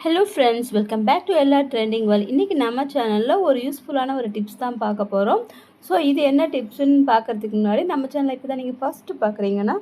Hello friends welcome back to எல்லா trending வேல் இன்றைக்கி நம்ம சேனலில் ஒரு யூஸ்ஃபுல்லான ஒரு டிப்ஸ் தான் பார்க்க போகிறோம் ஸோ இது என்ன டிப்ஸுன்னு பார்க்குறதுக்கு முன்னாடி நம்ம சேனலை இப்போ தான் நீங்கள் ஃபஸ்ட்டு பார்க்குறீங்கன்னா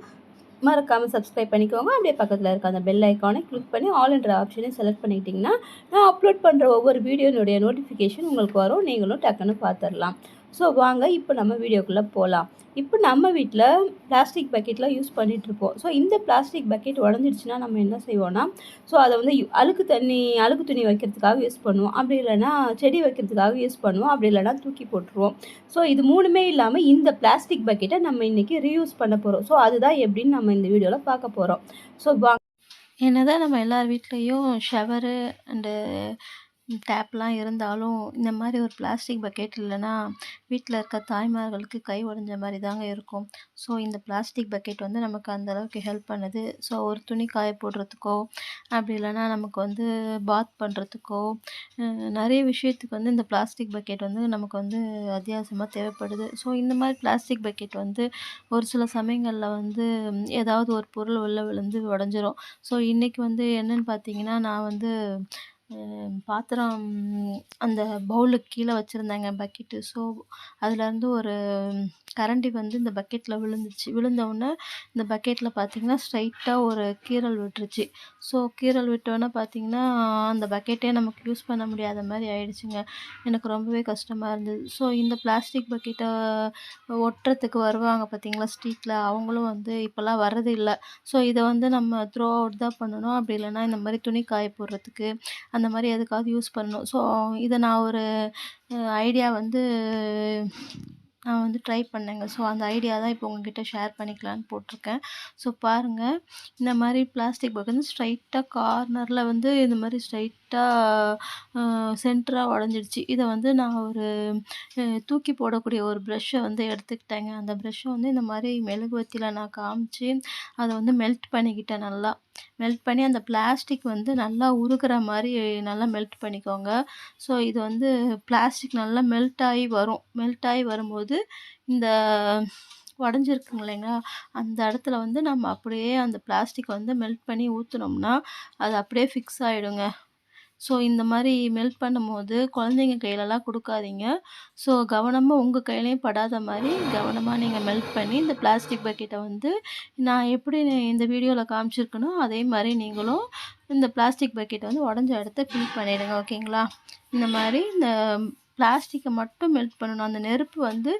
மறக்காமல் சப்ஸ்கிரைப் பண்ணிக்கோங்க. அப்படியே பக்கத்தில் இருக்க அந்த பெல் ஐக்கானை கிளிக் பண்ணி ஆல் என்ற ஆப்ஷனை செலக்ட் பண்ணிக்கிட்டிங்கன்னா நான் அப்லோட் பண்ணுற ஒவ்வொரு வீடியோனுடைய நோட்டிஃபிகேஷன் உங்களுக்கு வரும். நீங்களும் டக்குன்னு பார்த்துடலாம் ஸோ வாங்க இப்போ நம்ம வீடியோக்குள்ளே போகலாம் இப்போ நம்ம வீட்டில் பிளாஸ்டிக் பக்கெட்லாம் யூஸ் பண்ணிகிட்ருப்போம் ஸோ இந்த பிளாஸ்டிக் பக்கெட் உடஞ்சிடுச்சுன்னா நம்ம என்ன செய்வோம்னா ஸோ அதை வந்து அழுக்கு தண்ணி அழுக்கு துணி வைக்கிறதுக்காக யூஸ் பண்ணுவோம். அப்படி இல்லைன்னா செடி வைக்கிறதுக்காக யூஸ் பண்ணுவோம். அப்படி இல்லைனா தூக்கி போட்டுருவோம். ஸோ இது மூணுமே இல்லாமல் இந்த பிளாஸ்டிக் பக்கெட்டை நம்ம இன்றைக்கி ரீயூஸ் பண்ண போகிறோம் ஸோ அதுதான் எப்படின்னு நம்ம இந்த வீடியோவில் பார்க்க போகிறோம் ஸோ வா என்னதான் நம்ம எல்லார் வீட்லேயும் ஷவரு அண்டு டேப்லாம் இருந்தாலும் இந்த மாதிரி ஒரு பிளாஸ்டிக் பக்கெட் இல்லைன்னா வீட்டில் இருக்க தாய்மார்களுக்கு கை உடஞ்ச மாதிரி தாங்க இருக்கும். ஸோ இந்த பிளாஸ்டிக் பக்கெட் வந்து நமக்கு அந்தளவுக்கு ஹெல்ப் பண்ணுது. ஸோ ஒரு துணி காய போடுறதுக்கோ அப்படி இல்லைன்னா நமக்கு வந்து பாத் பண்ணுறதுக்கோ நிறைய விஷயத்துக்கு வந்து இந்த பிளாஸ்டிக் பக்கெட் வந்து நமக்கு வந்து அத்தியாவசியமாக தேவைப்படுது. ஸோ இந்த மாதிரி பிளாஸ்டிக் பக்கெட் வந்து ஒரு சில சமயங்களில் வந்து ஏதாவது ஒரு பொருள் உள்ளே விழுந்து உடஞ்சிரும். ஸோ இன்றைக்கி வந்து என்னென்னு பார்த்தீங்கன்னா நான் வந்து பாத்திரம் அந்த பவுலுக்கு கீழே வச்சுருந்தேங்க பக்கெட்டு ஸோ அதுலேருந்து ஒரு கரண்டி வந்து இந்த பக்கெட்டில் விழுந்துச்சு. விழுந்தவுடனே இந்த பக்கெட்டில் பார்த்திங்கன்னா ஸ்ட்ரைட்டாக ஒரு கீறல் விட்டுருச்சு. ஸோ கீறல் விட்டோன்னே பார்த்திங்கன்னா அந்த பக்கெட்டே நமக்கு யூஸ் பண்ண முடியாத மாதிரி ஆயிடுச்சுங்க. எனக்கு ரொம்பவே கஷ்டமாக இருந்தது. ஸோ இந்த பிளாஸ்டிக் பக்கெட்டை ஒட்டுறதுக்கு வருவாங்க பார்த்திங்களா ஸ்ட்ரீட்டில் அவங்களும் வந்து இப்போல்லாம் வர்றது இல்லை. ஸோ இதை வந்து நம்ம த்ரோ அவுட் தான் பண்ணணும். அப்படி இல்லைன்னா இந்த மாதிரி துணி காய போடுறதுக்கு அந்த மாதிரி எதுக்காவது யூஸ் பண்ணணும். ஸோ இதை நான் ஒரு ஐடியா வந்து நான் வந்து ட்ரை பண்ணேங்க. ஸோ அந்த ஐடியா தான் இப்போ உங்ககிட்ட ஷேர் பண்ணிக்கலான்னு போட்டிருக்கேன். ஸோ பாருங்கள் இந்த மாதிரி பிளாஸ்டிக் பேக் வந்து ஸ்ட்ரைட்டாக கார்னரில் வந்து இந்த மாதிரி ஸ்ட்ரைட்டாக சென்டராக உடஞ்சிடுச்சு. இதை வந்து நான் ஒரு தூக்கி போடக்கூடிய ஒரு ப்ரெஷ்ஷை வந்து எடுத்துக்கிட்டேங்க. அந்த ப்ரெஷ்ஷை வந்து இந்த மாதிரி மெழுகுவத்தியில் நான் காமிச்சு அதை வந்து மெல்ட் பண்ணிக்கிட்டேன் நல்லா. மெல்ட் பண்ணி அந்த பிளாஸ்டிக் வந்து நல்லா உருகிற மாதிரி நல்லா மெல்ட் பண்ணிக்கோங்க. ஸோ இது வந்து பிளாஸ்டிக் நல்லா மெல்ட் ஆகி வரும். மெல்ட் ஆகி வரும்போது இந்த உடஞ்சிருக்குங்க இல்லைங்களா? அந்த இடத்துல வந்து நம்ம அப்படியே அந்த பிளாஸ்டிக் வந்து மெல்ட் பண்ணி ஊற்றுனோம்னா அது அப்படியே ஃபிக்ஸ் ஆகிடுங்க ஸோ இந்த மாதிரி மெல்ட் பண்ணும்போது குழந்தைங்க கையிலலாம் கொடுக்காதீங்க. ஸோ கவனமாக உங்கள் கையிலையும் படாத மாதிரி கவனமாக நீங்கள் மெல்ட் பண்ணி இந்த பிளாஸ்டிக் பக்கெட்டை வந்து நான் எப்படி இந்த வீடியோவில் காமிச்சிருக்கனோ அதே மாதிரி நீங்களும் இந்த பிளாஸ்டிக் பக்கெட்டை வந்து உடஞ்ச இடத்த ஃபில் பண்ணிவிடுங்க ஓகேங்களா? இந்த மாதிரி இந்த பிளாஸ்டிக்கை மட்டும் மெல்ட் பண்ணணும். அந்த நெருப்பு வந்து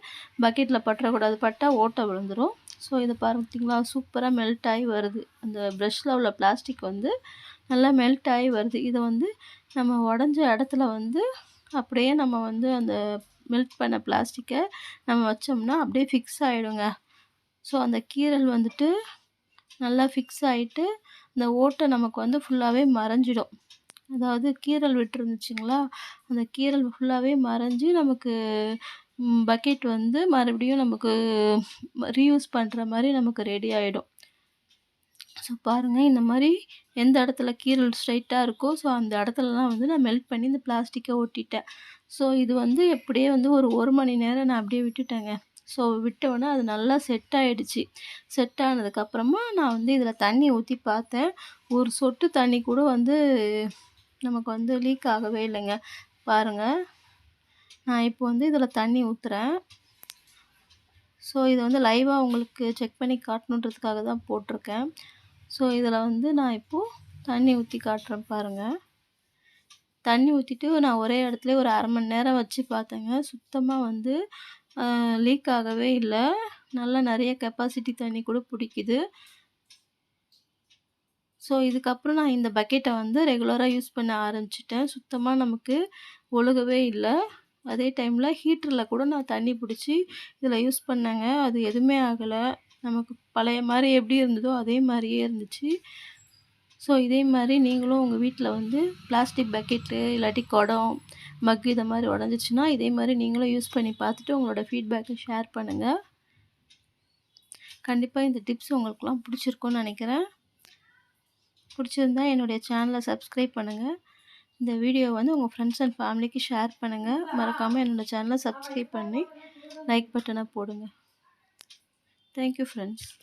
பக்கெட்டில் பற்றக்கூடாது. பட்டால் ஓட்டை விழுந்துடும் ஸோ இதை பார்த்தீங்களா சூப்பராக மெல்ட் ஆகி வருது. அந்த ப்ரெஷ்ஷில் உள்ள பிளாஸ்டிக் வந்து நல்லா மெல்ட் ஆகி வருது. இதை வந்து நம்ம உடஞ்ச இடத்துல வந்து அப்படியே நம்ம வந்து அந்த மெல்ட் பண்ண பிளாஸ்டிக்கை நம்ம வச்சோம்னா அப்படியே ஃபிக்ஸ் ஆகிடுங்க ஸோ அந்த கீரல் வந்துட்டு நல்லா ஃபிக்ஸ் ஆகிட்டு அந்த ஓட்டை நமக்கு வந்து ஃபுல்லாகவே மறைஞ்சிடும். அதாவது கீரல் விட்டுருந்துச்சிங்களா? அந்த கீரல் ஃபுல்லாகவே மறைஞ்சி நமக்கு பக்கெட் வந்து மறுபடியும் நமக்கு ரீயூஸ் பண்ணுற மாதிரி நமக்கு ரெடி ஆகிடும் ஸோ பாருங்கள் இந்த மாதிரி எந்த இடத்துல கீரல் ஸ்ட்ரைட்டாக இருக்கோ ஸோ அந்த இடத்துலலாம் வந்து நான் மெல்ட் பண்ணி இந்த பிளாஸ்டிக்கை ஒட்டிட்டேன் ஸோ இது வந்து எப்படியே வந்து ஒரு ஒரு மணி நேரம் நான் அப்படியே விட்டுட்டேங்க. ஸோ விட்டோன்னே அது நல்லா செட் ஆகிடுச்சு செட் ஆனதுக்கப்புறமா நான் வந்து இதில் தண்ணி ஊற்றி பார்த்தேன். ஒரு சொட்டு தண்ணி கூட வந்து நமக்கு வந்து லீக் ஆகவே இல்லைங்க. பாருங்கள் நான் இப்போ வந்து இதில் தண்ணி ஊற்றுறேன் ஸோ இதை வந்து லைவாக உங்களுக்கு செக் பண்ணி காட்டணுன்றதுக்காக தான் போட்டிருக்கேன். ஸோ இதில் வந்து நான் இப்போது தண்ணி ஊற்றி காட்டுறேன் பாருங்கள் தண்ணி ஊற்றிட்டு நான் ஒரே இடத்துல ஒரு அரை மணி நேரம் வச்சு பார்த்தேங்க. சுத்தமாக வந்து லீக் ஆகவே இல்லை. நல்லா நிறைய கெப்பாசிட்டி தண்ணி கூட பிடிக்குது. ஸோ இதுக்கப்புறம் நான் இந்த பக்கெட்டை வந்து ரெகுலராக யூஸ் பண்ண ஆரம்பிச்சிட்டேன். சுத்தமாக நமக்கு ஒழுகவே இல்லை. அதே டைமில் ஹீட்டரில் கூட நான் தண்ணி பிடிச்சி இதில் யூஸ் பண்ணேங்க. அது எதுவுமே ஆகலை. நமக்கு பழைய மாதிரி எப்படி இருந்ததோ அதே மாதிரியே இருந்துச்சு. ஸோ இதே மாதிரி நீங்களும் உங்கள் வீட்டில் வந்து பிளாஸ்டிக் பக்கெட்டு இல்லாட்டி குடம் மக் இதை மாதிரி உடஞ்சிச்சின்னா இதே மாதிரி நீங்களும் யூஸ் பண்ணி பார்த்துட்டு உங்களோட ஃபீட்பேக்கை ஷேர் பண்ணுங்கள் கண்டிப்பாக இந்த டிப்ஸ் உங்களுக்குலாம் பிடிச்சிருக்குன்னு நினைக்கிறேன். பிடிச்சிருந்தா என்னுடைய சேனலை சப்ஸ்கிரைப் பண்ணுங்கள் இந்த வீடியோ வந்து உங்கள் ஃப்ரெண்ட்ஸ் அண்ட் ஃபேமிலிக்கு ஷேர் பண்ணுங்கள் மறக்காமல் என்னோடய சேனலை சப்ஸ்கிரைப் பண்ணி லைக் பட்டனை போடுங்க. Thank you friends.